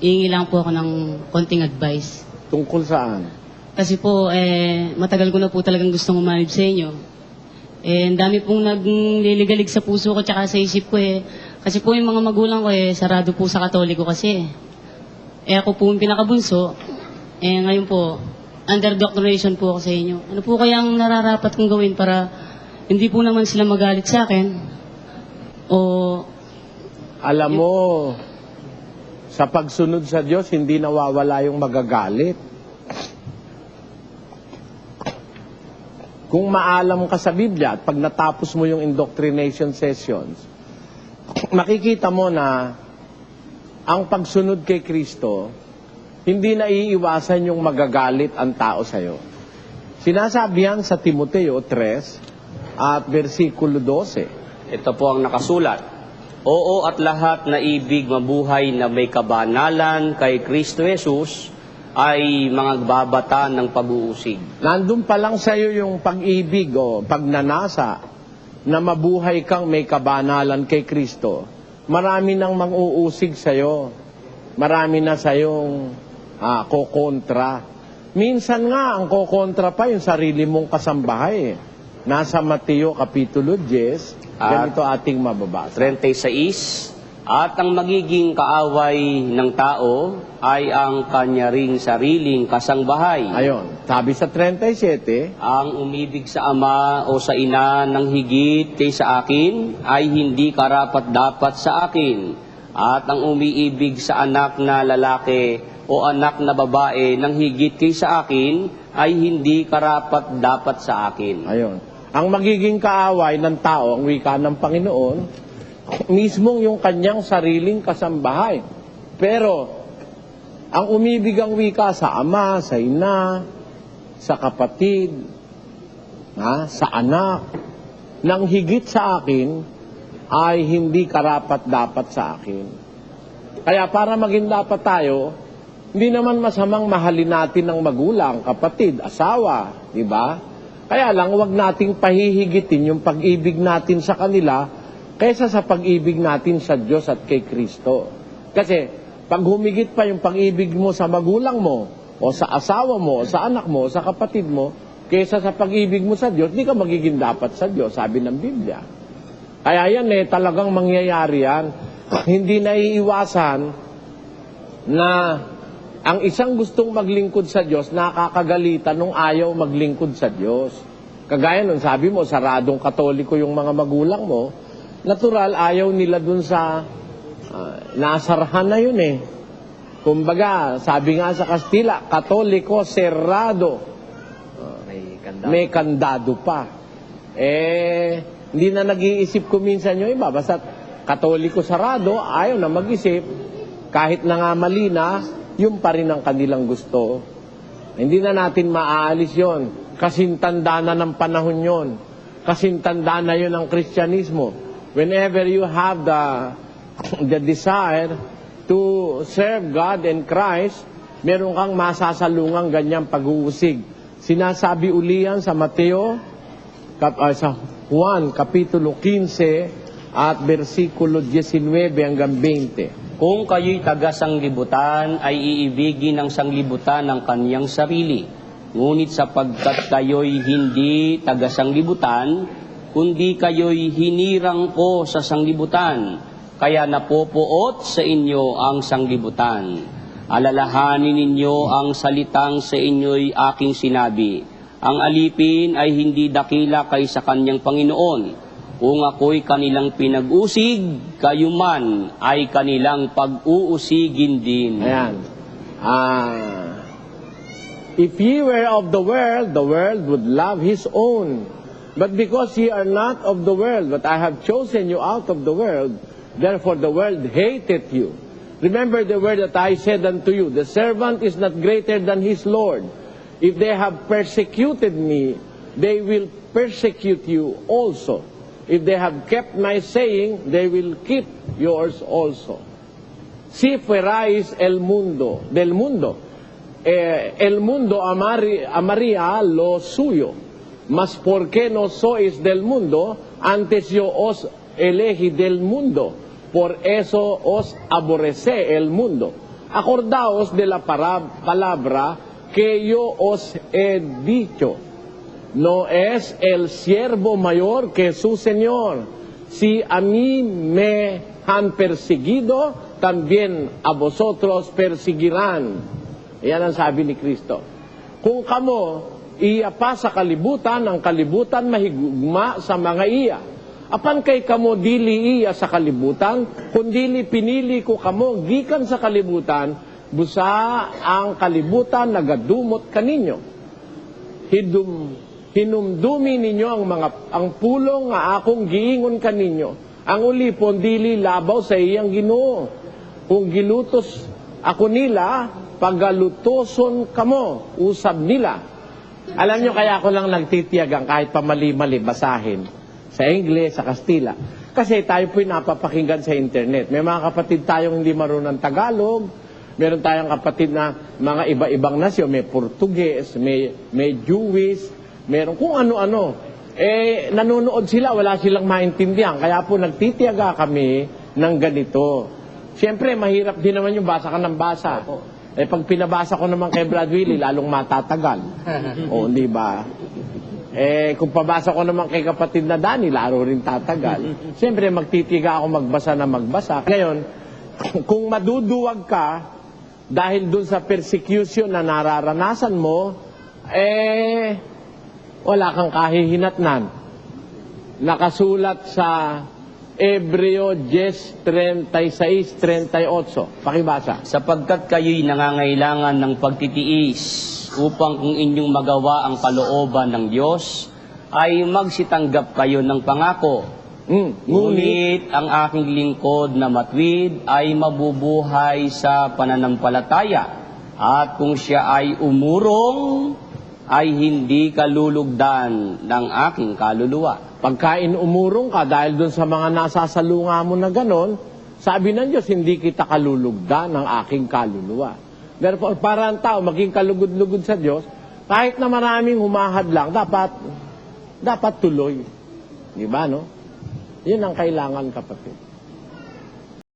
iingi lang po ako ng konting advice. Tungkol saan? Kasi po, eh, matagal ko na po talagang gustong umanib sa inyo. Eh, ang dami pong nagliligalig sa puso ko tsaka sa isip ko eh. Kasi po yung mga magulang ko eh, sarado po sa katoliko kasi. Eh ako po yung pinakabunso. Eh ngayon po, under doctrination po ako sa inyo. Ano po kaya ang nararapat kong gawin para hindi po naman sila magalit sa akin? O Alam mo, sa pagsunod sa Diyos, hindi nawawala yung magagalit. Kung maalam ka sa Biblia at pag natapos mo yung indoctrination sessions, makikita mo na ang pagsunod kay Kristo, hindi na iiwasan yung magagalit ang tao sa'yo. Sinasabi yan sa Timoteo 3 at versikulo 12. Ito po ang nakasulat. Oo at lahat na ibig mabuhay na may kabanalan kay Kristo Jesus ay mga babata ng pag-uusig. Nandun pa lang sa'yo yung pag-ibig o pagnanasa na mabuhay kang may kabanalan kay Kristo. Marami nang mang-uusig sa'yo. Marami na sa'yong ah, kokontra. Minsan nga, ang kokontra pa yung sarili mong kasambahay. Nasa Mateo Kapitulo 10, At- ganito ating mababasa. 36, at ang magiging kaaway ng tao ay ang kanya ring sariling kasangbahay. Ayon, sabi sa 37, Ang umibig sa ama o sa ina ng higit kay sa akin ay hindi karapat dapat sa akin. At ang umiibig sa anak na lalaki o anak na babae ng higit kay sa akin ay hindi karapat dapat sa akin. Ayon. Ang magiging kaaway ng tao, ang wika ng Panginoon, mismong yung kanyang sariling kasambahay. Pero, ang umibig ang wika sa ama, sa ina, sa kapatid, ha, sa anak, nang higit sa akin, ay hindi karapat dapat sa akin. Kaya para maging dapat tayo, hindi naman masamang mahalin natin ng magulang, kapatid, asawa, di ba? Kaya lang, wag nating pahihigitin yung pag-ibig natin sa kanila kaysa sa pag-ibig natin sa Diyos at kay Kristo. Kasi, pag humigit pa yung pag-ibig mo sa magulang mo, o sa asawa mo, o sa anak mo, o sa kapatid mo, kaysa sa pag-ibig mo sa Diyos, di ka magiging dapat sa Diyos, sabi ng Biblia. Kaya yan eh, talagang mangyayari yan. Hindi naiiwasan na ang isang gustong maglingkod sa Diyos, nakakagalitan nung ayaw maglingkod sa Diyos. Kagaya nun, sabi mo, saradong katoliko yung mga magulang mo, natural, ayaw nila dun sa ah, nasarhan na yun eh. Kumbaga, sabi nga sa Kastila, katoliko serrado. May kandado pa. Eh, hindi na nag-iisip ko minsan yung iba. Basta katoliko sarado, ayaw na mag-isip. Kahit na nga mali na, yun pa rin ang kanilang gusto. Hindi na natin maaalis yon. Kasintanda na ng panahon yon. Kasintanda na yun ang Kristyanismo. Whenever you have the, the desire to serve God and Christ, meron kang masasalungang ganyang pag-uusig. Sinasabi uli yan sa Mateo, kap, ah, sa Juan, Kapitulo 15, at versikulo 19 hanggang 20. Kung kayo'y taga sanglibutan, ay iibigin ng sanglibutan ang kanyang sarili. Ngunit sapagkat kayo'y hindi taga sanglibutan, kundi kayo'y hinirang ko sa sanglibutan, kaya napopuot sa inyo ang sanglibutan. Alalahanin ninyo ang salitang sa inyo'y aking sinabi. Ang alipin ay hindi dakila kaysa kanyang Panginoon. Kung ako'y kanilang pinag-usig, kayo man ay kanilang pag-uusigin din. Ayan. Ah, if ye were of the world, the world would love his own. But because ye are not of the world, but I have chosen you out of the world, therefore the world hated you. Remember the word that I said unto you, the servant is not greater than his Lord. If they have persecuted me, they will persecute you also. If they have kept my saying, they will keep yours also. Si fuerais el mundo, del mundo, eh, el mundo amaría lo suyo, mas porque no sois del mundo, antes yo os elegí del mundo, por eso os aborrecé el mundo. Acordaos de la palabra que yo os he dicho. No es el siervo mayor que su Señor. Si a mí me han perseguido, también a vosotros perseguirán. Yan ang sabi ni Kristo. Kung kamo iyapa sa kalibutan, ang kalibutan mahigugma sa mga iya. Apan kay kamo dili iya sa kalibutan, kundili pinili ko kamo gikan sa kalibutan, busa ang kalibutan nagadumot kaninyo. Hidum, hinumdumi ninyo ang mga ang pulong nga akong giingon kaninyo. Ang ulipon dili labaw sa iyang Ginoo. Kung gilutos ako nila, pagalutoson kamo, usab nila. Alam nyo, kaya ako lang nagtitiyagang kahit pa mali-mali basahin sa Ingles, sa Kastila. Kasi tayo po'y napapakinggan sa internet. May mga kapatid tayong hindi marunong Tagalog, meron tayong kapatid na mga iba-ibang nasyon, may Portuguese, may, may Jewish, meron kung ano-ano. Eh, nanonood sila, wala silang maintindihan. Kaya po nagtitiyaga kami ng ganito. Siyempre, mahirap din naman yung basa ka ng basa. Eh, pag pinabasa ko naman kay Brad Willie, lalong matatagal. o, di ba? Eh, kung pabasa ko naman kay kapatid na Dani, laro rin tatagal. Siyempre, magtitiga ako magbasa na magbasa. Ngayon, kung maduduwag ka dahil dun sa persecution na nararanasan mo, eh, wala kang kahihinatnan. Nakasulat sa Ebreo 10.36-38. Pakibasa. sapagkat kayo'y nangangailangan ng pagtitiis upang kung inyong magawa ang kalooban ng Diyos, ay magsitanggap kayo ng pangako. Mm, ngunit, ang aking lingkod na matwid ay mabubuhay sa pananampalataya. At kung siya ay umurong, ay hindi kalulugdan ng aking kaluluwa. pagkain umurong ka dahil dun sa mga nasasalunga mo na ganon, sabi ng Diyos, hindi kita kalulugda ng aking kaluluwa. Therefore, para ang tao maging kalugod-lugod sa Diyos, kahit na maraming humahad lang, dapat, dapat tuloy. Di ba, no? Yun ang kailangan, kapatid.